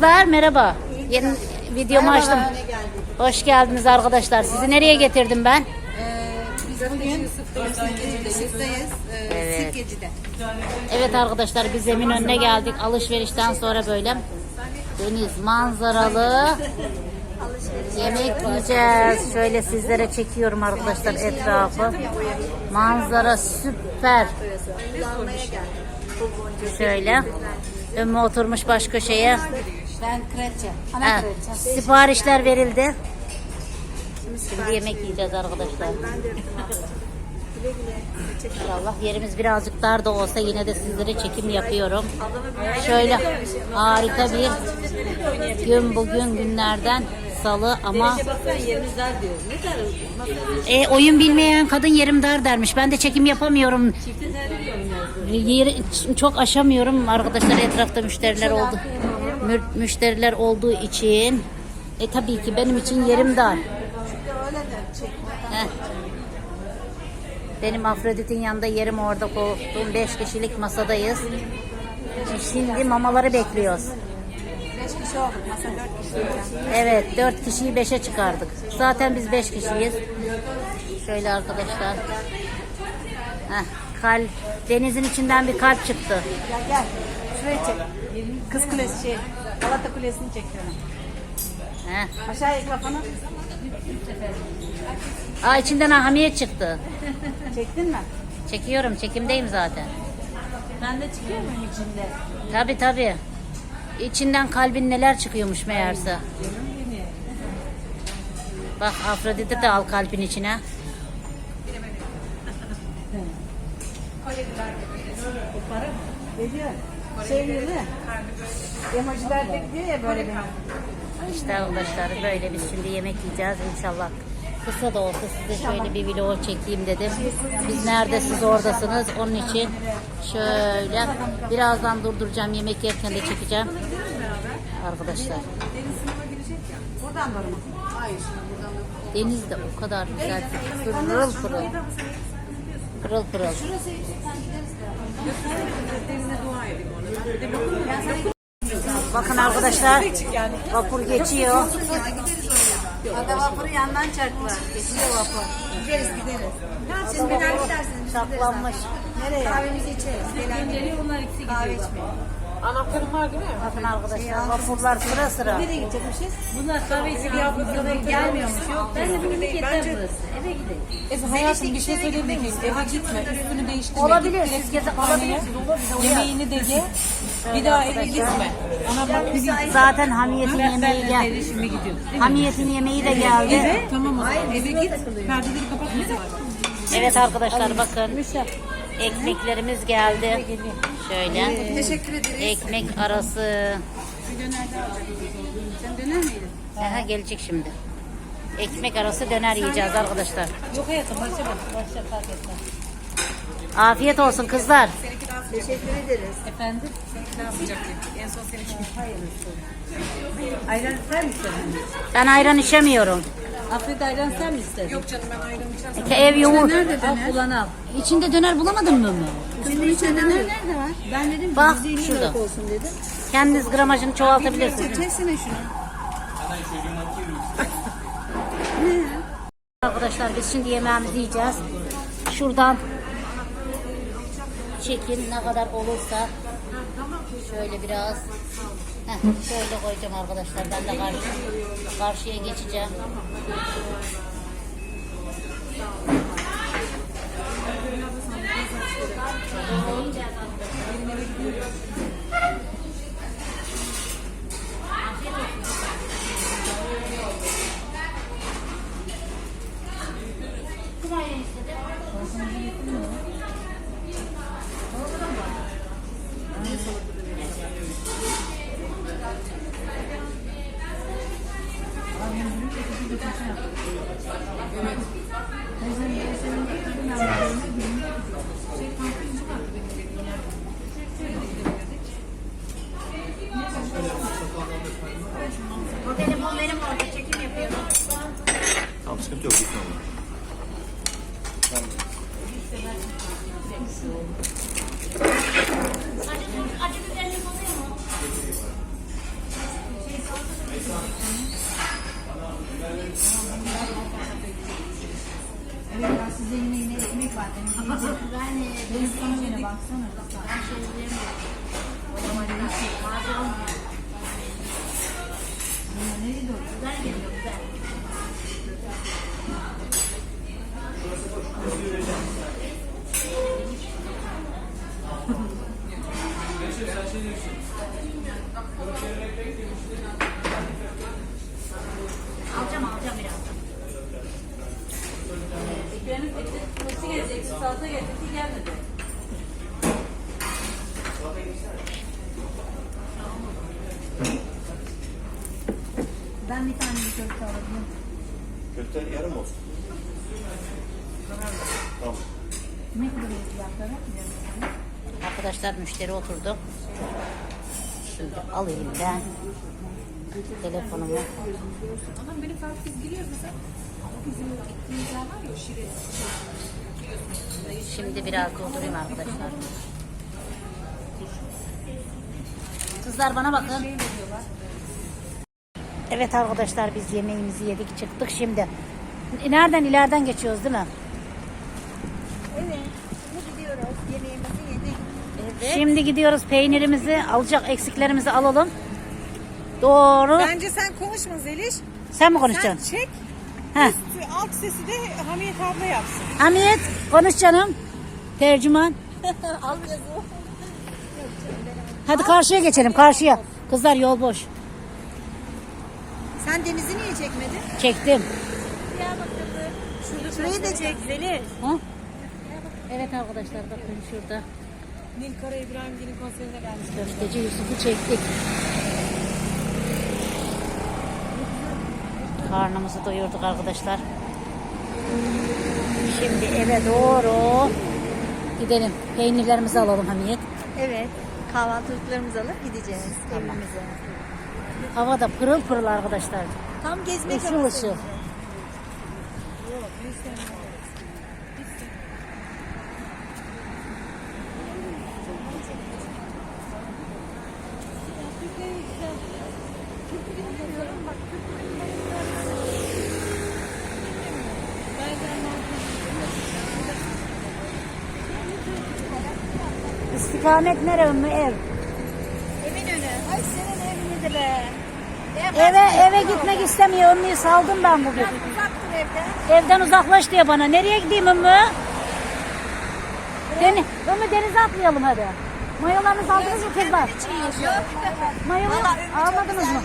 kızlar merhaba. Yeni videomu açtım. Hoş geldiniz arkadaşlar. Sizi nereye getirdim ben? Biz bugün Yusuf'tayız. Evet. Sirkeci'de. Evet arkadaşlar biz Eminönü'ne geldik. Alışverişten sonra böyle deniz manzaralı yemek yiyeceğiz. Şöyle sizlere çekiyorum arkadaşlar etrafı. Manzara süper. Şöyle. Ümmü oturmuş baş köşeye. Ben kraliçe. Ha, Ana kraliçe. siparişler verildi. Şimdi yemek yiyeceğiz arkadaşlar. İnşallah yerimiz birazcık dar da olsa yine de sizlere çekim yapıyorum. Şöyle harika bir gün bugün günlerden salı ama e, oyun bilmeyen kadın yerim dar dermiş. Ben de çekim yapamıyorum. Yeri çok aşamıyorum arkadaşlar etrafta müşteriler oldu. Mü- Müşteriler olduğu için e tabii ki benim için yerim dar. Heh. Benim Afrodit'in yanında yerim orada koltuğum. 5 kişilik masadayız. Şimdi mamaları bekliyoruz. 5 kişi olduk. Masa 4 kişi. Evet 4 kişiyi 5'e çıkardık. Zaten biz 5 kişiyiz. Şöyle arkadaşlar. Heh, kalp, denizin içinden bir kalp çıktı. Gel gel. Şurayı çek. Kız Kulesi şey. Galata Kulesi'ni çekiyorum. Heh. Aşağıya kafanı. Aa içinden ahamiyet çıktı. Çektin mi? Çekiyorum çekimdeyim zaten. Ben de çıkıyor muyum içinde? Tabi tabi. İçinden kalbin neler çıkıyormuş meğerse. Bak Afrodit'i de al kalbin içine. Geliyor. Şey değil mi? Emojiler bekliyor ya böyle bir. İşte arkadaşlar böyle biz şimdi yemek yiyeceğiz inşallah. Kısa da olsa size şöyle bir vlog çekeyim dedim. Biz nerede siz oradasınız. Onun için şöyle birazdan durduracağım. Yemek yerken de çekeceğim. Arkadaşlar Buradan var mı? Hayır. Deniz de o kadar güzel. Pırıl pırıl. Pırıl pırıl. Bakın arkadaşlar vapur geçiyor. Ada vapuru yandan çarptılar. Geçiyor vapur. Gideriz gideriz. Siz bir daha gidersiniz. Saklanmış. Nereye? Kahvemizi içeriz. Gelen onlar ikisi Kahve içmeye. Anahtarım var değil mi? Bakın arkadaşlar vapurlar sıra sıra. Nereye gidecekmişiz? Bunlar kahve içip yapmasına Gelmiyormuş. Yok. Ben de bunu yeter burası. Eve gidelim. Efe hayatım bir şey söyleyebilir miyim? Eve gitme. Üstünü değiştirme. Olabilir, siz geze- oraya. Yemeğini de ye. Bir daha eve gitme. Ana bak bizim. Zaten Hamiyetin yemeği ben gel. de şimdi gidiyorum. Hamiyetin yemeği de geldi. Eve tamam o zaman. Eve git. Perdeleri kapat. Evet arkadaşlar bakın. Ekmeklerimiz geldi. Şöyle. Teşekkür ederiz. Ekmek arası. Bir döner daha. Sen döner miydin? Aha gelecek şimdi. Ekmek arası döner yiyeceğiz arkadaşlar. Yok hayatım başla. Başla fark etmez. Afiyet olsun kızlar. Teşekkür ederiz. Efendim? Ne yapacaktın? En son seni kim? Hayır. Ayran sen mi istedin? Ben ayran içemiyorum. Afiyet ayran sen mi istedin? Yok canım ben ayran içersem. İki ev yoğurt. Nerede Al döner? kullan al. İçinde döner bulamadın mı mı? Kızın içinde döner nerede var? Ben dedim ki Bak, 150 şurada. olsun dedim. Kendiniz gramajını çoğaltabilirsiniz. Çeksene şunu. Arkadaşlar biz şimdi yemeğimizi yiyeceğiz. Şuradan çekin ne kadar olursa şöyle biraz Heh, şöyle koyacağım arkadaşlar. Ben de karşı, karşıya geçeceğim. Size yine yine ekmek var. Ben benim sana yine baksana. Ben şey diyemiyorum. O zaman ne şey? Bazı olmuyor. Bunlar nereye doğru? Güzel geliyor güzel. Alacağım alacağım birazdan. Ekmeğimiz bitti. Nasıl gelecek? Salata gelecek. Gelmedi. Ben bir tane bir köfte alabilirim. Köfte yarım olsun. Tamam. Ne kadar olacakları? Arkadaşlar müşteri oturdu. Şimdi alayım ben telefonumu. Ama giriyor mesela. O şirin. Şimdi biraz doldurayım arkadaşlar. Kızlar bana bakın. Evet arkadaşlar biz yemeğimizi yedik çıktık şimdi. Nereden ileriden geçiyoruz değil mi? Evet. Şimdi gidiyoruz. Yemeğimizi yedik. Şimdi gidiyoruz peynirimizi alacak eksiklerimizi alalım. Doğru. Bence sen konuşma Zeliş. Sen mi Sen konuşacaksın? çek. Heh. Alt sesi de Hamiyet abla yapsın. Hamiyet konuş canım. Tercüman. Al yazı. Hadi karşıya geçelim karşıya. Kızlar yol boş. Sen denizi niye çekmedin? Çektim. Şurayı da çek Zeliş. Ha? Evet arkadaşlar bakın şurada. Nil Kara İbrahim Dil'in konserine gelmiş. Köfteci Yusuf'u çektik. Karnımızı doyurduk arkadaşlar. Şimdi eve doğru gidelim. Peynirlerimizi alalım Hamiyet. Evet. Kahvaltılıklarımızı alıp gideceğiz evimize. Hava da pırıl pırıl arkadaşlar. Tam gezmek Işıl ışıl. İstikamet nere ümmü ev? Eminönü. Ay senin evini de be. Eve eve gitmek istemiyor ümmüyü saldım ben bugün. Uzaktır evden. Evden uzaklaş diye bana. Nereye gideyim ümmü? Deni, ümmü denize atlayalım hadi. Mayolarınızı aldınız mı kızlar? Mayoları almadınız mı?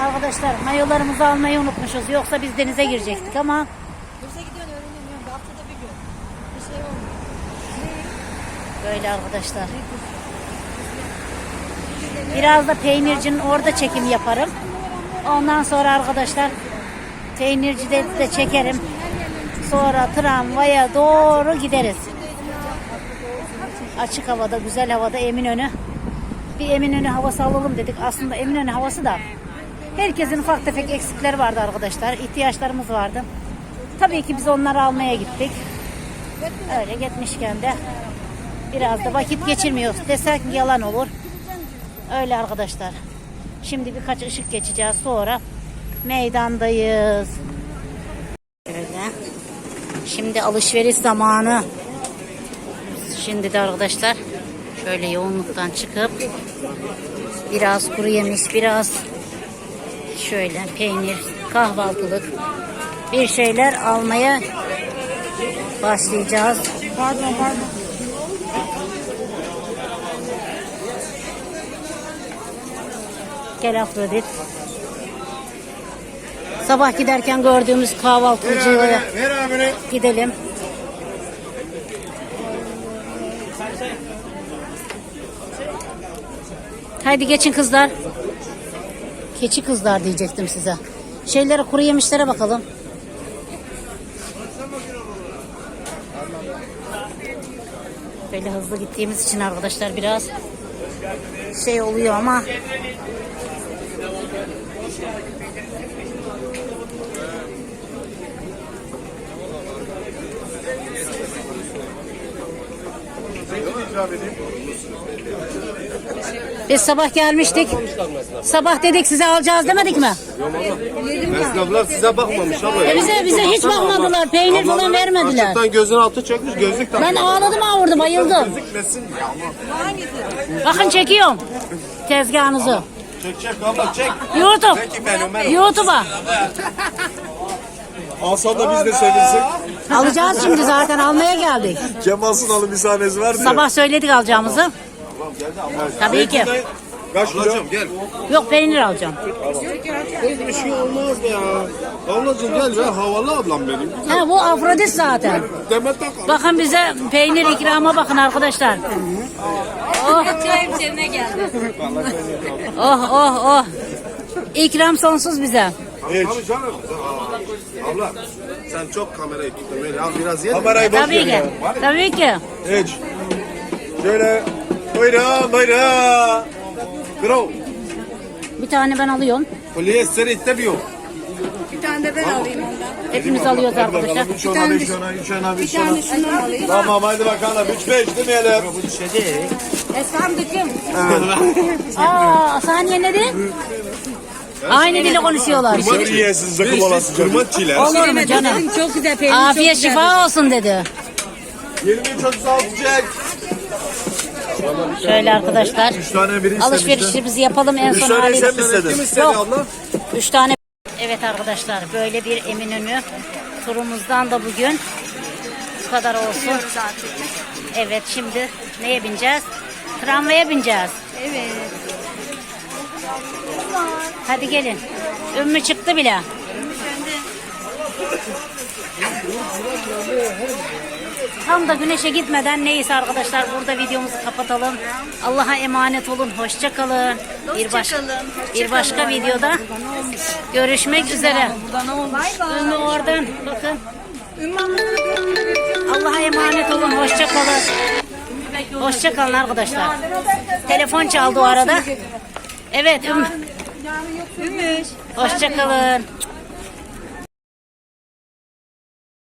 Arkadaşlar mayolarımızı almayı unutmuşuz. Yoksa biz denize girecektik ama Bursa gidiyorsun öğrenemiyorum. Haftada bir gün. Bir şey olmuyor. Böyle arkadaşlar. Biraz da peynircinin orada çekim yaparım. Ondan sonra arkadaşlar peynircide de çekerim. Sonra tramvaya doğru gideriz. Açık havada, güzel havada Eminönü. Bir Eminönü havası alalım dedik. Aslında Eminönü havası da herkesin ufak tefek eksikleri vardı arkadaşlar. İhtiyaçlarımız vardı. Tabii ki biz onları almaya gittik. Öyle gitmişken de biraz da vakit geçirmiyoruz. Desek yalan olur. Öyle arkadaşlar. Şimdi birkaç ışık geçeceğiz sonra meydandayız. Öyle. Şimdi alışveriş zamanı. Şimdi de arkadaşlar şöyle yoğunluktan çıkıp biraz kuru yemiş, biraz şöyle peynir, kahvaltılık bir şeyler almaya başlayacağız. Pardon pardon. Gel Afrodit. Sabah giderken gördüğümüz kahvaltıcılara gidelim. Haydi geçin kızlar. Keçi kızlar diyecektim size. Şeylere kuru yemişlere bakalım. Böyle hızlı gittiğimiz için arkadaşlar biraz şey oluyor ama Biz sabah gelmiştik. Sabah dedik size alacağız demedik mi? Esnaflar size bakmamış abla. E bize bize hiç bakmadılar. Peynir falan vermediler. Açıktan gözün altı çekmiş gözlük takmış. Ben ağladım ağırdım bayıldım. Gözükmesin diye ama. Bakın çekiyorum tezgahınızı. Çek çek abla çek. YouTube. Peki fenomen. YouTube'a. Alsan da biz de sevinsin. Alacağız şimdi zaten almaya geldik. Kemal Sunal'ın bir sahnesi var diye. Sabah söyledik alacağımızı. Tabii ki. Kaç kilo? Gel. Yok peynir alacağım. Bir şey olmaz ya. Ablacığım gel be havalı ablam benim. Ha, bu Afrodit zaten. Demet. Bakın bize peynir ikrama bakın arkadaşlar. Oh. oh oh oh. İkram sonsuz bize. Hiç. Tabii canım. Aa, Abla sen çok kamerayı tuttun böyle. Al biraz ye. Kamerayı Tabii ki. Tabii ki. Hiç. Şöyle. Buyurun buyurun. Kro. Bir tane ben alıyorum. Polyester istemiyor. Hepimiz alıyoruz arkadaşlar. Üç ona, beş ona, üç ona, beş ona. Tamam hadi bakalım. Üç beş demeyelim. Aa saniye ne dedi? Aynı dili konuşuyorlar. Çok yiyesin zakım olasın. Kırmat çiler. Olur mu canım? Çok güzel peynir. Afiyet şifa olsun dedi. 23 36 çek. Şöyle arkadaşlar. Üç tane. Alışverişimizi yapalım en Üç son tane haliyle. sen mi istedin? Yok. Üç tane. Evet arkadaşlar böyle bir Eminönü turumuzdan da bugün bu kadar olsun. Evet şimdi neye bineceğiz? Tramvaya bineceğiz. Evet. Hadi gelin. Ümmü çıktı bile. Tam da güneşe gitmeden neyse arkadaşlar burada videomuzu kapatalım. Allah'a emanet olun. Hoşça kalın. Bir başka bir başka videoda görüşmek üzere. Ümmü oradan bakın. Allah'a emanet olun. Hoşça kalın. Hoşça kalın arkadaşlar. Telefon çaldı o arada. Evet Ümmü. Hoşça kalın.